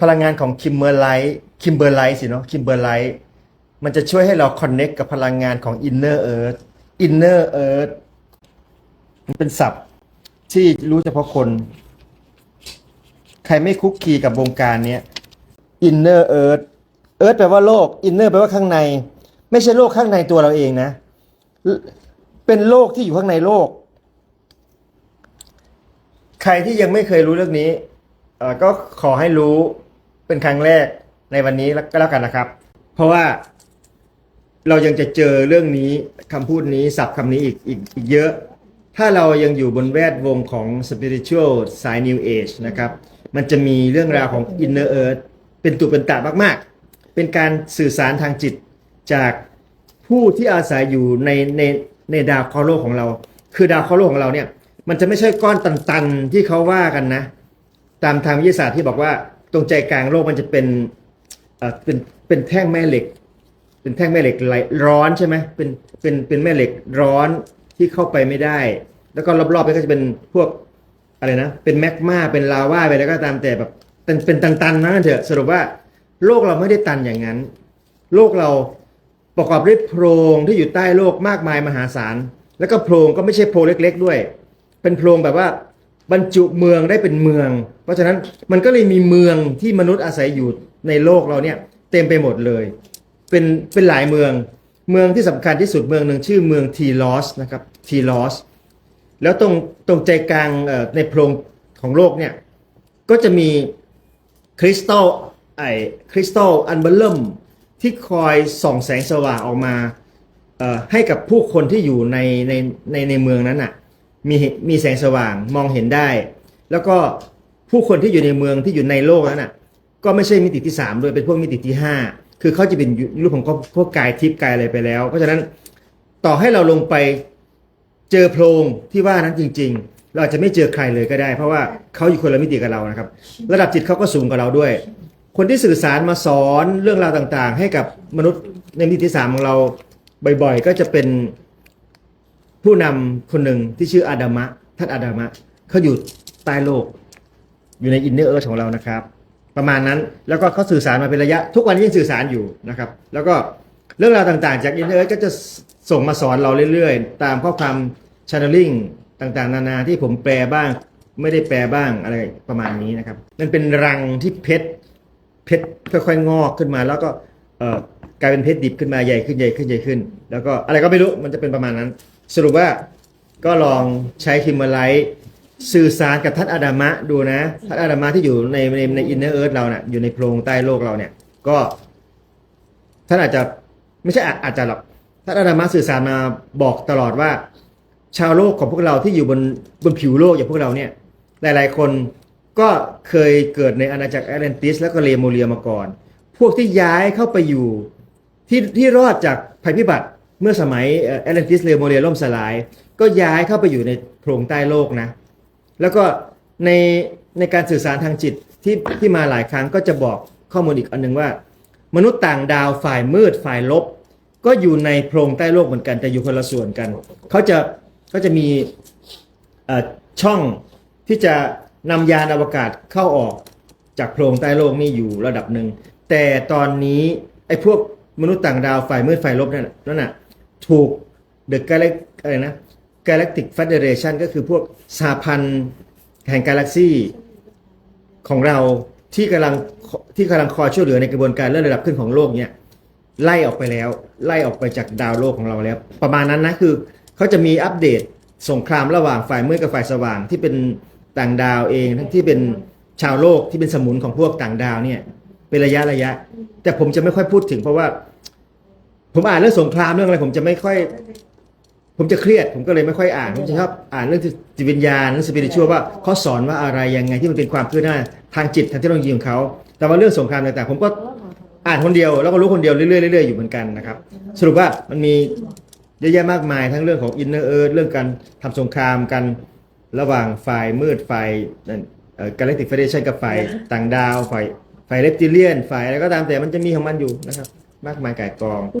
พลังงานของคิมเบอร์ไลท์คิมเบอร์ไลท์สิเนาะคิมเบอร์ไลท์มันจะช่วยให้เราคอนเน็กกับพลังงานของอินเนอร์เอิร์ธอินเนอร์เอิร์ธมันเป็นศัพท์ที่รู้เฉพาะคน ใครไม่คุกคีกับวงการเนี้ยอินเนอร์เอิร์ธเอิร์ธแปลว่าโลกอินเนอร์แปลว่าข้างใน ไม่ใช่โลกข้างในตัวเราเองนะ เป็นโลกที่อยู่ข้างในโลก ใครที่ยังไม่เคยรู้เรื่องนี้ก็ขอให้รู้ เป็นครั้งแรกในวันนี้แล้วก็แล้วกันนะครับ เพราะว่าเรายังจะเจอเรื่องนี้คำพูดนี้ศัพท์คำนี้อีกอีกอีกเยอะ ถ้าเรายังอยู่บนแวดวงของ spiritual สาย new age นะครับ มันจะมีเรื่องราวของ inner earth เป็นตุเป็นตะมาก ๆ เป็นการสื่อสารทางจิตจากผู้ที่อาศัยอยู่ในในในดาวเคราะห์โลกของเรา คือดาวเคราะห์โลกของเราเนี่ย มันจะไม่ใช่ก้อนตันๆที่เขาว่ากันนะ ตามทางวิทยาศาสตร์ที่บอกว่า ตรงใจกลางโลกมันจะเป็นเอ่อเป็นเป็นแท่งแม่เหล็ก เป็นแท่งแม่เหล็กไหลร้อนใช่ไหมเป็นเป็นเป็นแม่เหล็กร้อนที่เข้าไปไม่ได้ แล้วก็รอบๆไปก็จะเป็นพวกอะไรนะ เป็นแมกมาเป็นลาวาไปแล้วก็ตามแต่แบบเป็นเป็นตันๆนะเถอะสรุปว่าโลกเราไม่ได้ตันอย่างนั้น โลกเราประกอบด้วยโพรงที่อยู่ใต้โลกมากมายมหาศาล แล้วก็โพรงก็ไม่ใช่โพรงเล็ก ๆ ด้วย เป็นโพรงแบบว่า บรรจุเมืองได้เป็นเมือง เพราะฉะนั้นมันก็เลยมีเมืองที่มนุษย์อาศัยอยู่ในโลกเราเนี่ยเต็มไปหมดเลย เป็นเป็นหลายเมือง เมืองที่สำคัญที่สุดเมืองหนึ่งชื่อเมืองทีลอสนะครับทีลอสแล้วตรงตรงใจกลางในโพรงของโลกเนี่ยก็จะมีคริสตัลไอคริสตัลอันเบลเลมที่คอยส่องแสงสว่างออกมาให้กับผู้คนที่อยู่ในในในในเมืองนั้นน่ะ มีมีแสงสว่างมองเห็นได้ แล้วก็ผู้คนที่อยู่ในเมืองที่อยู่ในโลกนั้นน่ะ ก็ไม่ใช่มิติที่สามด้วยเป็นพวกมิติที่ห้าคือเขาจะเป็นรูปของพวกกายทิพย์กายอะไรไปแล้ว เพราะฉะนั้นต่อให้เราลงไปเจอโพรงที่ว่านั้นจริง ๆ เราอาจจะไม่เจอใครเลยก็ได้ เพราะว่าเขาอยู่คนละมิติกับเรานะครับ ระดับจิตเขาก็สูงกว่าเราด้วย คนที่สื่อสารมาสอนเรื่องราวต่างๆ ให้กับมนุษย์ในมิติที่สามของเราบ่อยๆ ก็จะเป็น ผู้นำคนหนึ่งที่ชื่ออาดามะท่านอาดามะเขาอยู่ใต้โลก อยู่ในอินเนอร์เอิร์ธของเรานะครับ ประมาณนั้นแล้วก็เขาสื่อสารมาเป็นระยะ ทุกวันนี้ยังสื่อสารอยู่นะครับ แล้วก็เรื่องราวต่างๆ จากอินเนอร์เอิร์ธก็จะส่งมาสอนเราเรื่อยๆ ตามข้อความ channeling ต่างๆ นานาที่ผมแปลบ้าง ไม่ได้แปลบ้างอะไรประมาณนี้นะครับ มันเป็นรังที่เพชรเพชรค่อยๆงอกขึ้นมาแล้วก็กลายเป็นเพชรดิบขึ้นมาใหญ่ขึ้นใหญ่ขึ้นใหญ่ขึ้น แล้วก็อะไรก็ไม่รู้มันจะเป็นประมาณนั้น สรุปว่าก็ลองใช้คิมเบอร์ไลท์สื่อสารกับท่านอาดามะดูนะท่านอาดามะที่อยู่ในในในอินเนอร์เอิร์ธเราเนะ่ะอยู่ในโพรงใต้โลกเราเนี่ย ก็ท่านอาจจะไม่ใช่อาจจะหรอกท่านอาดามะสื่อสารมาบอกตลอดว่า ชาวโลกของพวกเราที่อยู่บนบนผิวโลกอย่างพวกเราเนี่ย หลาย ๆ คนก็เคยเกิดในอาณาจักรแอตแลนติส แล้วก็เลโมเรียมาก่อน พวกที่ย้ายเข้าไปอยู่ที่ที่รอดจากภัยพิบัติ เมื่อสมัยแอตแลนติสเลโมเรียล่มสลาย ก็ย้ายเข้าไปอยู่ในโพรงใต้โลกนะ แล้วก็ในในการสื่อสารทางจิตที่ที่มาหลายครั้งก็จะบอกข้อมูลอีกอันหนึ่งว่า มนุษย์ต่างดาวฝ่ายมืดฝ่ายลบ ก็อยู่ในโพรงใต้โลกเหมือนกันแต่อยู่คนละส่วนกันเขาจะเขาจะมีช่องที่จะนำยานอวกาศเข้าออกจากโพรงใต้โลกนี่อยู่ระดับหนึ่งแต่ตอนนี้ไอ้พวกมนุษย์ต่างดาวฝ่ายมืดฝ่ายลบนั่นน่ะ ถูกเดอะกาแล็กอะไรนะ Galactic Federation ก็คือพวกสหพันธ์แห่งกาแล็กซี่ของเราที่กำลังที่กำลังคอยช่วยเหลือในกระบวนการเลื่อนระดับขึ้นของโลกเนี่ยไล่ออกไปแล้ว ไล่ออกไปจากดาวโลกของเราแล้ว ประมาณนั้นนะคือเขาจะมีอัปเดตสงครามระหว่างฝ่ายมืดกับฝ่ายสว่างที่เป็นต่างดาวเองทั้งที่เป็นชาวโลกที่เป็นสมุนของพวกต่างดาวเนี่ยเป็นระยะระยะ แต่ผมจะไม่ค่อยพูดถึงเพราะว่า ผมอ่านเรื่องสงครามเรื่องอะไร ผมจะไม่ค่อย ผมจะเครียด ผมก็เลยไม่ค่อยอ่านผมจะชอบอ่านเรื่องจิตวิญญาณเรื่องสปิริตชัวว่าเขาสอนว่าอะไรยังไงที่มันเป็นความคืบหน้าทางจิตทางเทคโนโลยีของเขาแต่ว่าเรื่องสงครามต่างๆผมก็อ่านคนเดียวแล้วก็รู้คนเดียวเรื่อยๆเรื่อยๆอยู่เหมือนกันนะครับ สรุปว่ามันมีเยอะแยะมากมายทั้งเรื่องของอินเนอร์เอิร์เรื่องการทำสงครามกันระหว่างฝ่ายมืดฝ่ายกาแล็กติกเฟเดชันกับฝ่ายต่างดาวฝ่ายฝ่ายเลปติเลียนฝ่ายอะไรก็ตามแต่มันจะมีของมันอยู่นะครับ มากมายก่ายกอง